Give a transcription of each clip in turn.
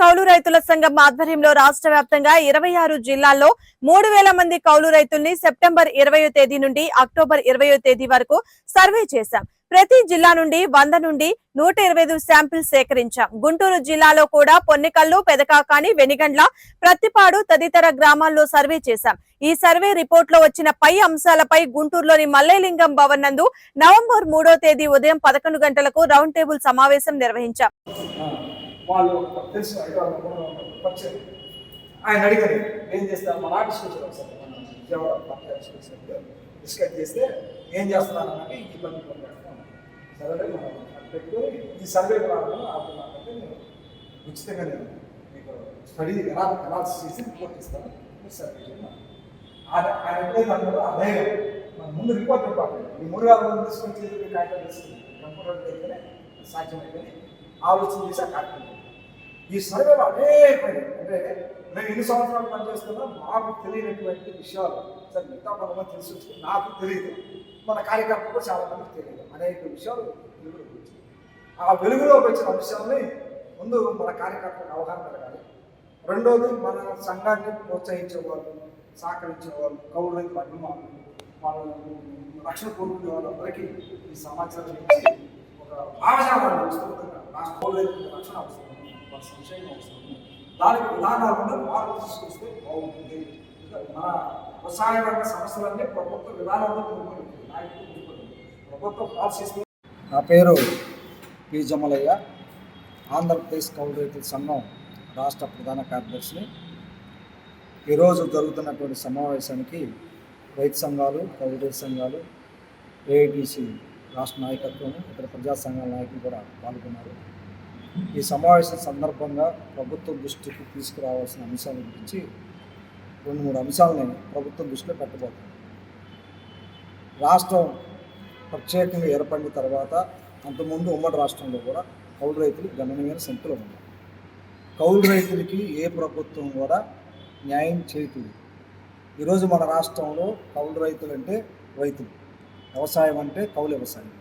కౌలు రైతుల సంఘం ఆధ్వర్యంలో రాష్ట్ర వ్యాప్తంగా ఇరవై ఆరు జిల్లాల్లో మూడు వేల మంది కౌలు రైతుల్ని సెప్టెంబర్ ఇరవయో తేదీ నుండి అక్టోబర్ ఇరవయో తేదీ వరకు సర్వే చేశాం. ప్రతి జిల్లా నుండి వంద నుండి నూట ఇరవై ఐదు శాంపిల్ సేకరించాం. గుంటూరు జిల్లాలో కూడా పొన్నికల్లు పెదకాకాని వెనిగండ్ల ప్రత్తిపాడు తదితర గ్రామాల్లో సర్వే చేశాం. ఈ సర్వే రిపోర్ట్లో వచ్చిన పై అంశాలపై గుంటూరులోని మల్లేలింగం భవన్ నందు నవంబర్ మూడో తేదీ ఉదయం పదకొండు గంటలకు రౌండ్ టేబుల్ సమావేశం నిర్వహించాం. వాళ్ళు తెలుసు హైదరాబాద్ కూడా వచ్చారు ఆయన అడిగారు ఏం చేస్తారు మన ఆఫీస్కి వచ్చారు ఒకసారి మన విజయవాడ పార్టీ ఆఫీస్కి వచ్చినప్పుడు డిస్కస్ చేస్తే ఏం చేస్తున్నాను అంటే ఈ పని పని సరే మనం పెట్టుకొని ఈ సర్వే ప్రారంభం ఆపుతున్నానంటే నేను ఉచితంగా నేను మీకు స్టడీ ఎలా అనాలిసిస్ చేసి రిపోర్ట్ ఇస్తాను. మీరు సర్వే చేయాలి ఆయన ఆయన ఎప్పుడైతే అన్నారో అదే మన ముందు రిపోర్ట్ ఇవ్వాలి. ఈ మూడు వేల మంది తీసుకొని చేసి కార్యక్రమం తీసుకుని కంప్యూటర్ అయితేనే సాధ్యమైతేనే ఆలోచన చేసి ఆ కార్యక్రమం ఈ సర్వేలో అనేక అంటే మేము ఎన్ని సంవత్సరాలు పనిచేస్తున్నా మాకు తెలియనటువంటి విషయాలు. సరే మిగతా కొంతమంది తెలిసి నాకు తెలియదు. మన కార్యకర్తలు చాలా మందికి తెలియదు. అనేక విషయాలు వెలుగులోకి వచ్చాయి ఆ వెలుగులోకి వచ్చిన అంశాలని ముందు మన కార్యకర్తలకు అవగాహన కలగాలి. రెండోది మన సంఘాన్ని ప్రోత్సహించే వాళ్ళు సహకరించే వాళ్ళు అభిమానులు వాళ్ళు రక్షణ కోరుకునే వాళ్ళందరికీ ఈ సమాచారం ఇచ్చి ఒక భాష విస్తృతంగా రాష్ట్ర రక్షణ అవసరం. మన సంక్షేమం అవసరం దానికి విధానాలను మార్పు తీసుకొస్తే బాగుంటుంది. మన వ్యవసాయ రంగ సమస్యలన్నీ ప్రభుత్వ విధానంలో ముడిపడి ప్రభుత్వ పాలసీస్ నా పేరు పి. జమలయ్య. ఆంధ్రప్రదేశ్ కౌలు రైతుల సంఘం రాష్ట్ర ప్రధాన కార్యదర్శిని. ఈరోజు జరుగుతున్నటువంటి సమావేశానికి రైతు సంఘాలు కౌలు రైతు సంఘాలు ఏఐటీసీ రాష్ట్ర నాయకత్వం ఇతర ప్రజా సంఘాల నాయకులు కూడా పాల్గొన్నారు. ఈ సమావేశం సందర్భంగా ప్రభుత్వం దృష్టికి తీసుకురావాల్సిన అంశాల గురించి రెండు మూడు అంశాలని ప్రభుత్వం దృష్టిలో పెట్టబోతుంది రాష్ట్రం ప్రత్యేకంగా ఏర్పడిన తర్వాత అంతకుముందు ఉమ్మడి రాష్ట్రంలో కూడా కౌలు రైతులు గణనీయమైన సంఖ్యలో ఉన్నారు. కౌలు రైతులకి ఏ ప్రభుత్వం కూడా న్యాయం చేయట్లేదు. ఈరోజు మన రాష్ట్రంలో కౌలు రైతులు అంటే రైతులు వ్యవసాయం అంటే కౌలు వ్యవసాయం.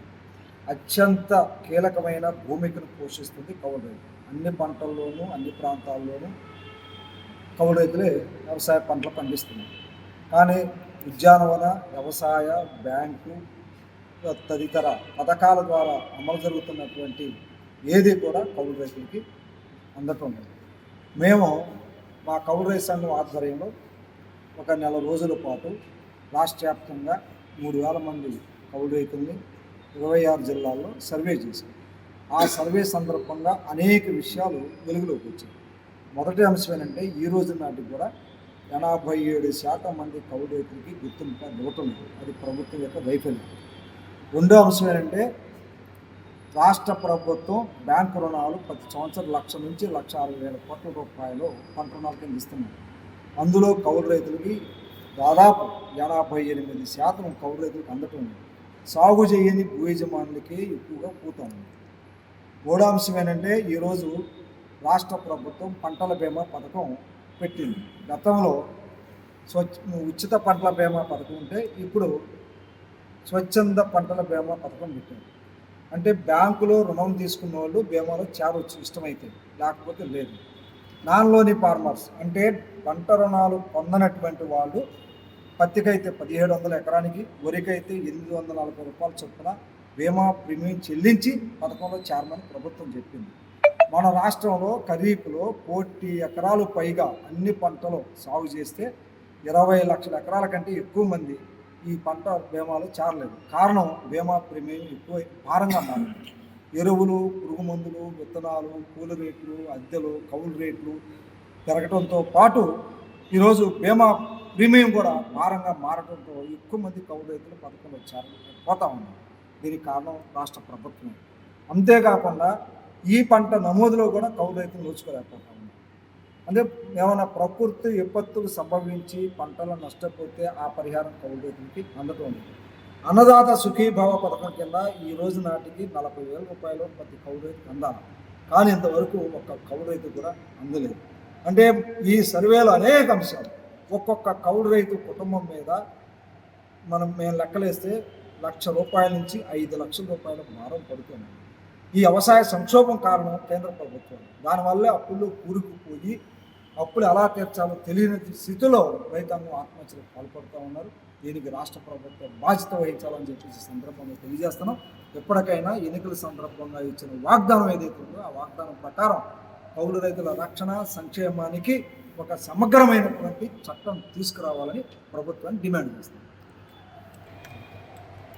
అత్యంత కీలకమైన భూమికను పోషిస్తుంది కౌలు రైతు. అన్ని పంటల్లోనూ అన్ని ప్రాంతాల్లోనూ కౌలు రైతులే వ్యవసాయ పంటలు పండిస్తున్నారు. కానీ ఉద్యానవన వ్యవసాయ బ్యాంకు తదితర పథకాల ద్వారా అమలు జరుగుతున్నటువంటి ఏది కూడా కౌలు రైతులకి అందటం లేదు. మేము మా కౌలు రైతు సంఘం ఆధ్వర్యంలో ఒక నెల రోజుల పాటు రాష్ట్ర వ్యాప్తంగా మూడు వేల మంది కౌలు రైతుల్ని ఇరవై ఆరు జిల్లాల్లో సర్వే చేశాం. ఆ సర్వే సందర్భంగా అనేక విషయాలు వెలుగులోకి వచ్చాయి. మొదటి అంశం ఏంటంటే ఈ రోజు నాటికి కూడా ఎనభై ఏడు శాతం మంది కౌడేకులకి గుర్తింపు ఇవ్వటం లేదు. అది ప్రభుత్వం యొక్క వైఫల్యం. రెండో అంశం ఏంటంటే రాష్ట్ర ప్రభుత్వం బ్యాంకు రుణాలు ప్రతి సంవత్సరం లక్ష నుంచి లక్ష అరవై వేల కోట్ల రూపాయలు పంట రుణాల కింద ఇస్తున్నారు అందులో కౌలు రైతులకి దాదాపు ఎనభై ఎనిమిది శాతం కౌలు రైతులకు అందటం లేదు. సాగు చేయని భూ యజమానులకే ఎక్కువగా పూత ఉంది. మూడో అంశం ఏంటంటే ఈరోజు రాష్ట్ర ప్రభుత్వం పంటల బీమా పథకం పెట్టింది. గతంలో స్వచ్ఛ ఉచిత పంటల బీమా పథకం ఉంటే ఇప్పుడు స్వచ్ఛంద పంటల బీమా పథకం పెట్టింది అంటే బ్యాంకులో రుణం తీసుకున్న వాళ్ళు బీమాలో చేరవచ్చు ఇష్టమైతే లేకపోతే లేదు. నాన్లోని ఫార్మర్స్ అంటే పంట రుణాలు పొందనటువంటి వాళ్ళు పత్తికైతే పదిహేడు వందల ఎకరానికి వరికైతే ఎనిమిది వందల నలభై రూపాయల చొప్పున బీమా ప్రీమియం చెల్లించి పథకంలో చేరమని ప్రభుత్వం చెప్పింది. మన రాష్ట్రంలో ఖరీఫ్లో కోటి ఎకరాలు పైగా అన్ని పంటలు సాగు చేస్తే ఇరవై లక్షల ఎకరాల కంటే ఎక్కువ మంది ఈ పంట బీమాలు చేరలేదు. కారణం బీమా ప్రీమియం ఎక్కువ భారంగా మారింది. ఎరువులు పురుగు మందులు విత్తనాలు పూల రేట్లు అద్దెలు కౌలు రేట్లు పెరగడంతో పాటు ఈరోజు బీమా ప్రీమియం కూడా భారంగా మారడంతో ఎక్కువ మంది కౌలు రైతులు పథకం వచ్చారు పోతా ఉన్నారు. దీనికి కారణం రాష్ట్ర ప్రభుత్వం. అంతేకాకుండా ఈ పంట నమోదులో కూడా కౌలు రైతులు నోచుకోలేకపోతా ఉన్నారు. అంటే ఏమైనా ప్రకృతి విపత్తులు సంభవించి పంటలు నష్టపోతే ఆ పరిహారం కౌలు రైతులకి అందటం అన్నదాత సుఖీభావ పథకం కింద ఈ రోజు నాటికి నలభై వేల రూపాయలు ప్రతి కౌలు రైతుకు అందాలి. కానీ ఇంతవరకు ఒక్క కౌలు రైతు కూడా అందలేదు. అంటే ఈ సర్వేలో అనేక అంశాలు. ఒక్కొక్క కౌలు రైతు కుటుంబం మీద మనం మేము లెక్కలేస్తే లక్ష రూపాయల నుంచి ఐదు లక్షల రూపాయల భారం పడుతుంది. ఈ వ్యవసాయ సంక్షోభం కారణం కేంద్ర ప్రభుత్వం. దానివల్ల అప్పులు కూరుకుపోయి అప్పులు ఎలా తీర్చాలో తెలియని స్థితిలో రైతాంగం ఆత్మహత్యలకు పాల్పడుతూ ఉన్నారు. దీనికి రాష్ట్ర ప్రభుత్వం బాధ్యత వహించాలని చెప్పేసి ఈ సందర్భంగా తెలియజేస్తున్నాం. ఎప్పటికైనా ఎన్నికల సందర్భంగా ఇచ్చిన వాగ్దానం ఏదైతే ఉందో ఆ వాగ్దానం ప్రకారం పౌరు రైతుల రక్షణ సంక్షేమానికి ఒక సమగ్రమైనటువంటి చట్టం తీసుకురావాలని ప్రభుత్వాన్ని డిమాండ్ చేస్తుంది.